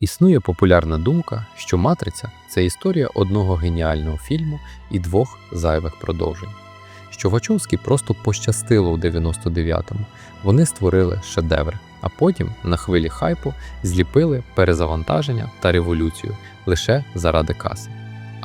Існує популярна думка, що Матриця це історія одного геніального фільму і двох зайвих продовжень. Що Вачовські просто пощастило у 99-му. Вони створили шедевр, а потім на хвилі хайпу зліпили перезавантаження та революцію лише заради каси.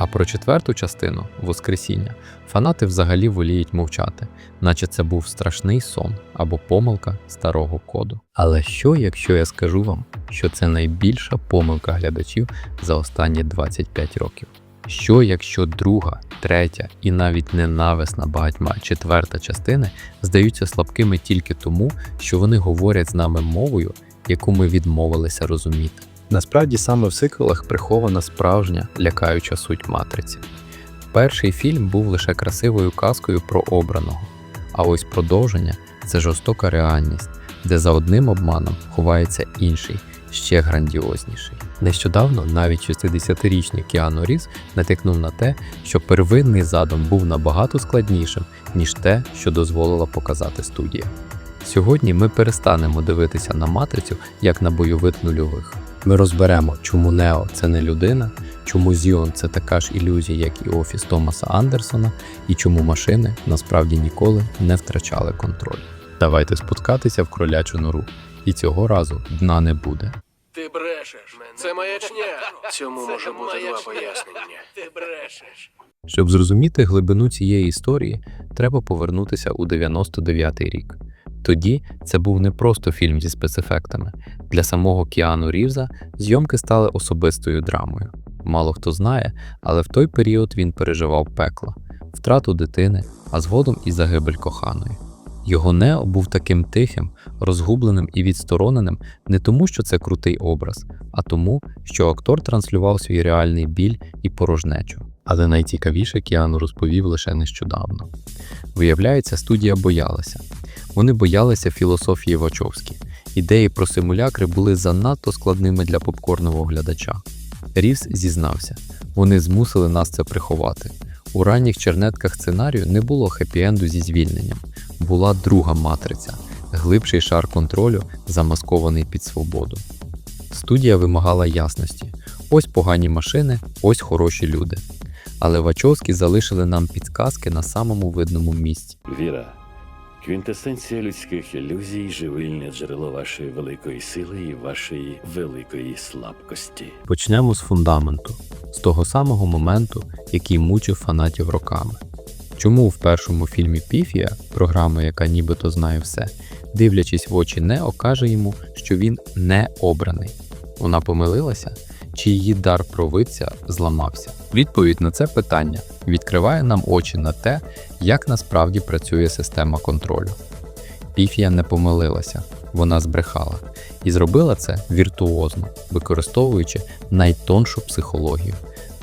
А про четверту частину Воскресіння фанати взагалі воліють мовчати, наче це був страшний сон або помилка старого коду. Але що, якщо я скажу вам, що це найбільша помилка глядачів за останні 25 років? Що якщо друга, третя і навіть ненависна багатьма четверта частини здаються слабкими тільки тому, що вони говорять з нами мовою, яку ми відмовилися розуміти? Насправді саме в сиквелах прихована справжня лякаюча суть матриці. Перший фільм був лише красивою казкою про обраного, а ось продовження це жорстока реальність, де за одним обманом ховається інший, ще грандіозніший. Нещодавно навіть 60-річний Кіану Різ натякнув на те, що первинний задум був набагато складнішим, ніж те, що дозволила показати студія. Сьогодні ми перестанемо дивитися на матрицю як на бойовик нульових. Ми розберемо, чому Нео це не людина, чому Зіон це така ж ілюзія, як і офіс Томаса Андерсона, і чому машини насправді ніколи не втрачали контроль. Давайте спускатися в кролячу нору, і цього разу дна не буде. Ти брешеш. Це маячня. Цьому може бути два пояснення. Ти брешеш. Щоб зрозуміти глибину цієї історії, треба повернутися у 99-й рік. Тоді це був не просто фільм зі спецефектами. Для самого Кіану Рівза зйомки стали особистою драмою. Мало хто знає, але в той період він переживав пекло, втрату дитини, а згодом і загибель коханої. Його Нео був таким тихим, розгубленим і відстороненим не тому, що це крутий образ, а тому, що актор транслював свій реальний біль і порожнечу. Але найцікавіше Кіану розповів лише нещодавно. Виявляється, студія боялася. Вони боялися філософії Вачовські. Ідеї про симулякри були занадто складними для попкорного глядача. Рівс зізнався, вони змусили нас це приховати. У ранніх чернетках сценарію не було хеппі-енду зі звільненням, була друга матриця, глибший шар контролю, замаскований під свободу. Студія вимагала ясності: ось погані машини, ось хороші люди. Але Вачовські залишили нам підказки на самому видному місці. Віра квінтесенція людських ілюзій, живильне джерело вашої великої сили і вашої великої слабкості. Почнемо з фундаменту, з того самого моменту, який мучив фанатів роками. Чому в першому фільмі Піфія, програма, яка нібито знає все, дивлячись в очі Нео, каже йому, що він не обраний. Вона помилилася, чи її дар провидця зламався? Відповідь на це питання відкриває нам очі на те, як насправді працює система контролю. Піфія не помилилася, вона збрехала і зробила це віртуозно, використовуючи найтоншу психологію.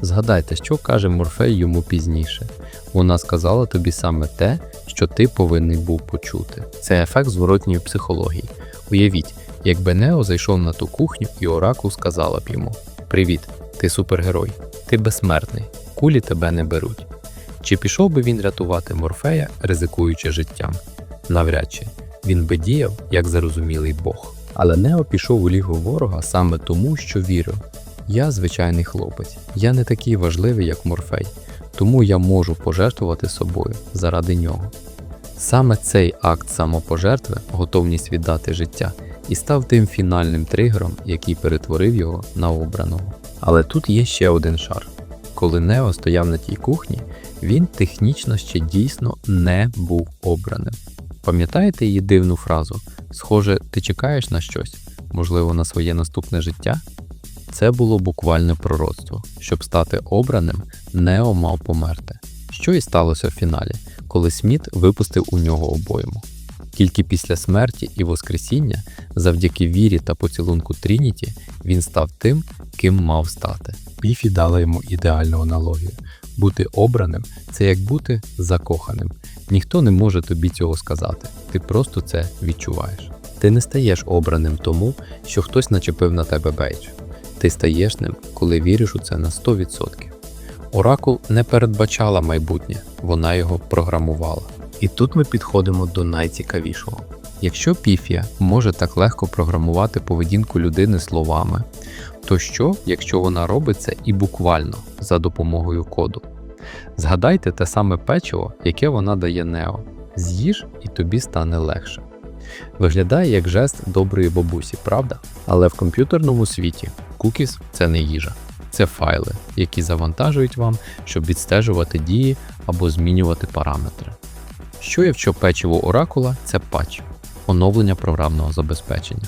Згадайте, що каже Морфей йому пізніше. Вона сказала тобі саме те, що ти повинен був почути. Це ефект зворотньої психології. Уявіть, якби Нео зайшов на ту кухню і Оракул сказала б йому: Привіт, ти супергерой, ти безсмертний, кулі тебе не беруть. Чи пішов би він рятувати Морфея, ризикуючи життям? Навряд чи він би діяв як зарозумілий Бог. Але Нео пішов у лігу ворога саме тому, що вірив. Я звичайний хлопець, я не такий важливий, як Морфей, тому я можу пожертвувати собою заради нього. Саме цей акт самопожертви, готовність віддати життя, і став тим фінальним тригером, який перетворив його на обраного. Але тут є ще один шар. Коли Нео стояв на тій кухні, він технічно ще дійсно не був обраним. Пам'ятаєте її дивну фразу? Схоже, ти чекаєш на щось, можливо, на своє наступне життя? Це було буквальне пророцтво. Щоб стати обраним, Нео мав померти. Що і сталося в фіналі, коли Сміт випустив у нього обойму. Тільки після смерті і Воскресіння, завдяки вірі та поцілунку Трініті, він став тим, ким мав стати. Піфі дала йому ідеальну аналогію. Бути обраним це як бути закоханим. Ніхто не може тобі цього сказати, ти просто це відчуваєш. Ти не стаєш обраним тому, що хтось начепив на тебе бейдж. Ти стаєш ним, коли віриш у це на 100%. Оракул не передбачала майбутнє, вона його програмувала. І тут ми підходимо до найцікавішого. Якщо Піфія може так легко програмувати поведінку людини словами, То що, якщо вона робить це і буквально за допомогою коду? Згадайте те саме печиво, яке вона дає Нео. З'їж і тобі стане легше. Виглядає як жест доброї бабусі, правда? Але в комп'ютерному світі кукіс це не їжа, це файли, які завантажують вам, щоб відстежувати дії або змінювати параметри. Що якщо печиво Оракула це патч, оновлення програмного забезпечення.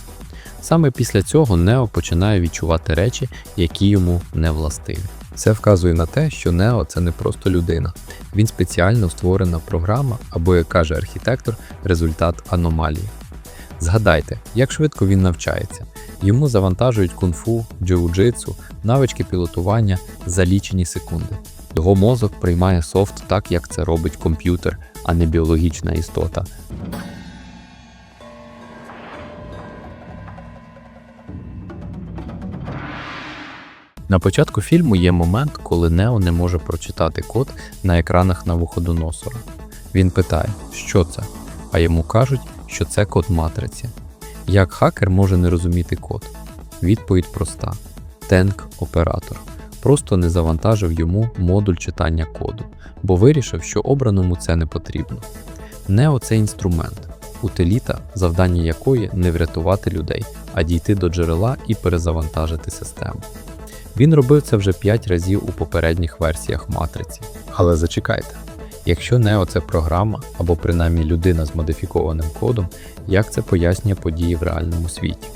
Саме після цього Нео починає відчувати речі, які йому не властиві. Це вказує на те, що Нео це не просто людина, він спеціально створена програма або, як каже архітектор, результат аномалії. Згадайте, як швидко він навчається. Йому завантажують кунг-фу, джиу-джитсу, навички пілотування за лічені секунди. Його мозок приймає софт так, як це робить комп'ютер, а не біологічна істота. На початку фільму є момент, коли Нео не може прочитати код на екранах на Навуходоносора. Він питає, що це, а йому кажуть, що це код матриці. Як хакер може не розуміти код? Відповідь проста: Тенк-оператор просто не завантажив йому модуль читання коду, бо вирішив, що обраному це не потрібно. Нео це інструмент, утиліта, завдання якої не врятувати людей, а дійти до джерела і перезавантажити систему. Він робив це вже 5 разів у попередніх версіях матриці. Але зачекайте, якщо Нео це програма або принаймні людина з модифікованим кодом, як це пояснює події в реальному світі?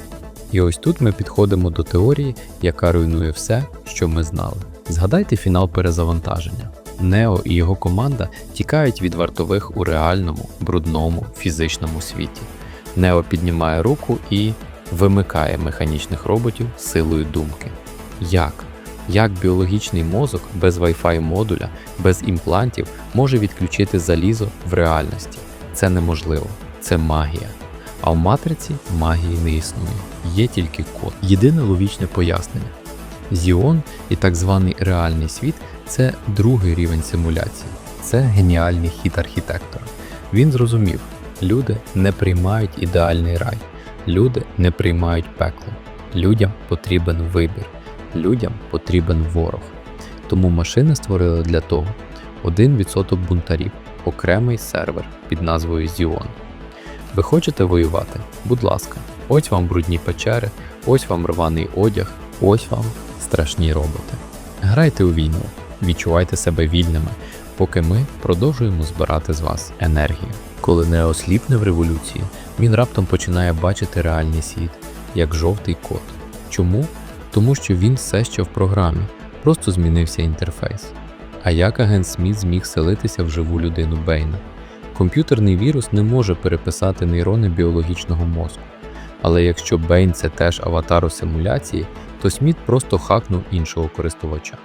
І ось тут ми підходимо до теорії, яка руйнує все, що ми знали. Згадайте фінал перезавантаження. Нео і його команда тікають від вартових у реальному, брудному, фізичному світі. Нео піднімає руку і вимикає механічних роботів силою думки. Як? Як біологічний мозок без Wi-Fi модуля, без імплантів може відключити залізо в реальності? Це неможливо, це магія. А в матриці магії не існує, є тільки код. Єдине логічне пояснення. Зіон і так званий реальний світ це другий рівень симуляції, це геніальний хід архітектора. Він зрозумів, люди не приймають ідеальний рай, люди не приймають пекло, людям потрібен вибір, людям потрібен ворог. Тому машини створили для того 1% бунтарів, окремий сервер під назвою Зіон. Ви хочете воювати? Будь ласка, ось вам брудні печери, ось вам рваний одяг, ось вам страшні роботи. Грайте у війну, відчувайте себе вільними, поки ми продовжуємо збирати з вас енергію. Коли не осліпне в революції, він раптом починає бачити реальний світ, як жовтий код. Чому? Тому що він все ще в програмі, просто змінився інтерфейс. А як агент Сміт зміг селитися в живу людину Бейна? Комп'ютерний вірус не може переписати нейрони біологічного мозку. Але якщо Бейн це теж аватар у симуляції, то Сміт просто хакнув іншого користувача.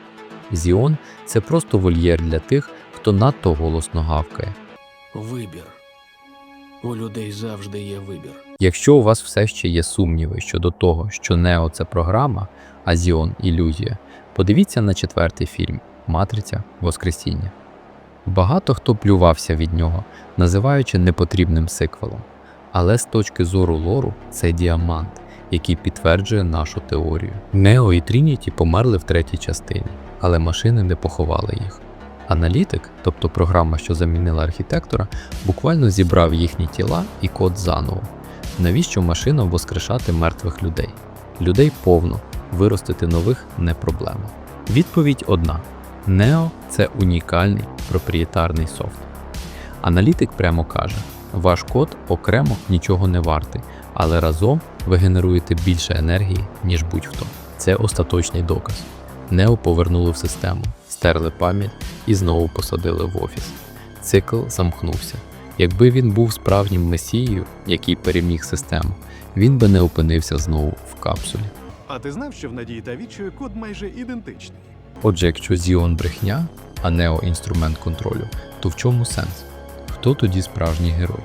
Зіон це просто вольєр для тих, хто надто голосно гавкає. Вибір. У людей завжди є вибір. Якщо у вас все ще є сумніви щодо того, що Нео це програма, а Зіон ілюзія, подивіться на четвертий фільм Матриця Воскресіння. Багато хто плювався від нього, називаючи непотрібним сиквелом. Але з точки зору лору це діамант, який підтверджує нашу теорію. Нео і Трініті померли в третій частині, але машини не поховали їх. Аналітик, тобто програма, що замінила архітектора, буквально зібрав їхні тіла і код заново. Навіщо машинам воскрешати мертвих людей? Людей повно, виростити нових не проблема. Відповідь одна: Нео це унікальний проприєтарний софт. Аналітик прямо каже: ваш код окремо нічого не вартий, але разом ви генеруєте більше енергії, ніж будь-хто. Це остаточний доказ. Нео повернули в систему, стерли пам'ять і знову посадили в офіс. Цикл замкнувся. Якби він був справжнім месією, який переміг систему, він би не опинився знову в капсулі. А ти знав, що в надії та відчаю код майже ідентичний? Отже, якщо Зіон брехня, а Нео інструмент контролю, то в чому сенс? Хто тоді справжній герой?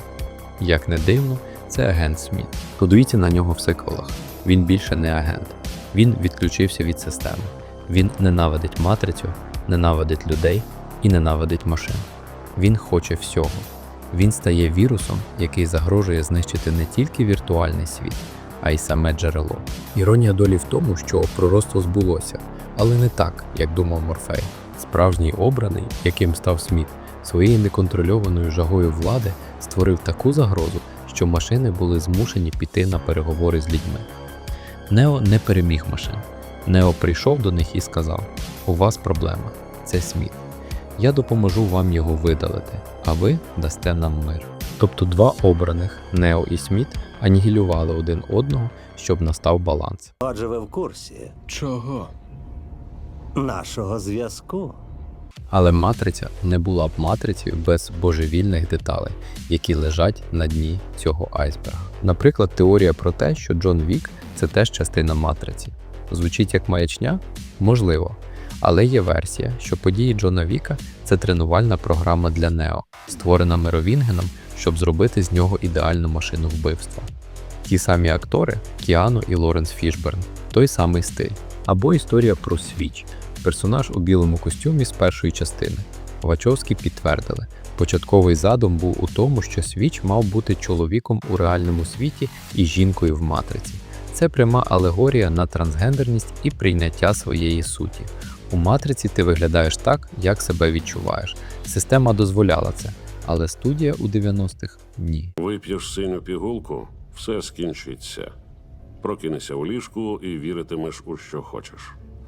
Як не дивно, це агент Сміт. Подивіться на нього в сиквелах. Він більше не агент. Він відключився від системи. Він ненавидить матрицю, ненавидить людей і ненавидить машин. Він хоче всього. Він стає вірусом, який загрожує знищити не тільки віртуальний світ, а й саме джерело. Іронія долі в тому, що пророцтво збулося, але не так, як думав Морфей. Справжній обраний, яким став Сміт, своєю неконтрольованою жагою влади створив таку загрозу, що машини були змушені піти на переговори з людьми. Нео не переміг машин. Нео прийшов до них і сказав: У вас проблема, це Сміт. Я допоможу вам його видалити, а ви дасте нам мир. Тобто два обраних Нео і Сміт анігілювали один одного, щоб настав баланс. Отже, ви в курсі Чого? Нашого зв'язку. Але матриця не була б матрицею без божевільних деталей, які лежать на дні цього айсберга. Наприклад, теорія про те, що Джон Вік це теж частина матриці. Звучить як маячня? Можливо. Але є версія, що події Джона Віка це тренувальна програма для Нео, створена Меровінгеном, щоб зробити з нього ідеальну машину вбивства. Ті самі актори Кіану і Лоренс Фішберн, той самий стиль. Або історія про Свіч, персонаж у білому костюмі з першої частини. Вачовські підтвердили, початковий задум був у тому, що Свіч мав бути чоловіком у реальному світі і жінкою в матриці. Це пряма алегорія на трансгендерність і прийняття своєї суті. У матриці ти виглядаєш так, як себе відчуваєш. Система дозволяла це, але студія у 90-х ні. Вип'єш синю пігулку, все скінчиться. Прокинешся у ліжку і віритимеш у що хочеш.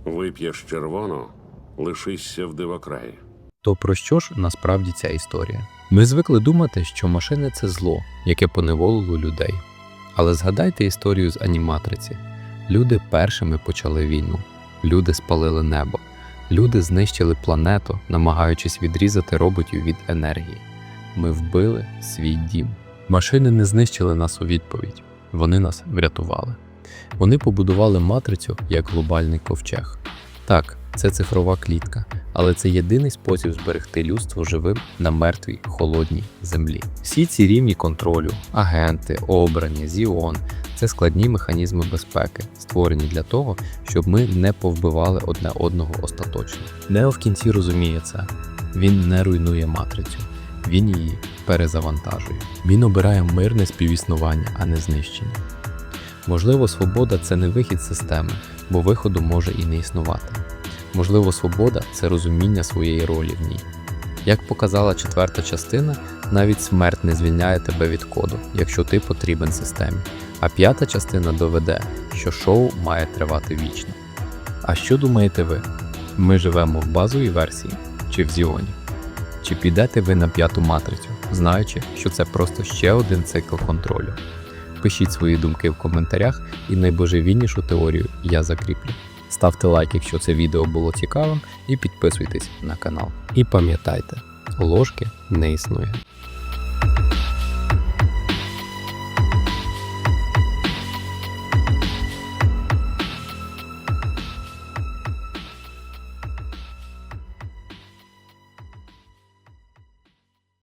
Вип'єш червону, лишишся в дивокраї. То про що ж насправді ця історія? Ми звикли думати, що машини це зло, яке поневолило людей. Але згадайте історію з аніматриці. Люди першими почали війну, люди спалили небо, люди знищили планету, намагаючись відрізати роботів від енергії. Ми вбили свій дім. Машини не знищили нас у відповідь, вони нас врятували. Вони побудували матрицю як глобальний ковчег. Так, це цифрова клітка, але це єдиний спосіб зберегти людство живим на мертвій холодній землі. Всі ці рівні контролю, агенти, обрані, зіон це складні механізми безпеки, створені для того, щоб ми не повбивали одне одного остаточно. Нео в кінці розуміє це. Він не руйнує матрицю, він її перезавантажує. Він обирає мирне співіснування, а не знищення. Можливо, свобода це не вихід системи, бо виходу може і не існувати. Можливо, свобода це розуміння своєї ролі в ній. Як показала четверта частина, навіть смерть не звільняє тебе від коду, якщо ти потрібен системі. А п'ята частина доведе, що шоу має тривати вічно. А що думаєте ви? Ми живемо в базовій версії чи в Зіоні? Чи підете ви на п'яту матрицю, знаючи, що це просто ще один цикл контролю? Пишіть свої думки в коментарях і найбожевільнішу теорію я закріплю. Ставте лайк, якщо це відео було цікавим, і підписуйтесь на канал. І пам'ятайте, ложки не існує.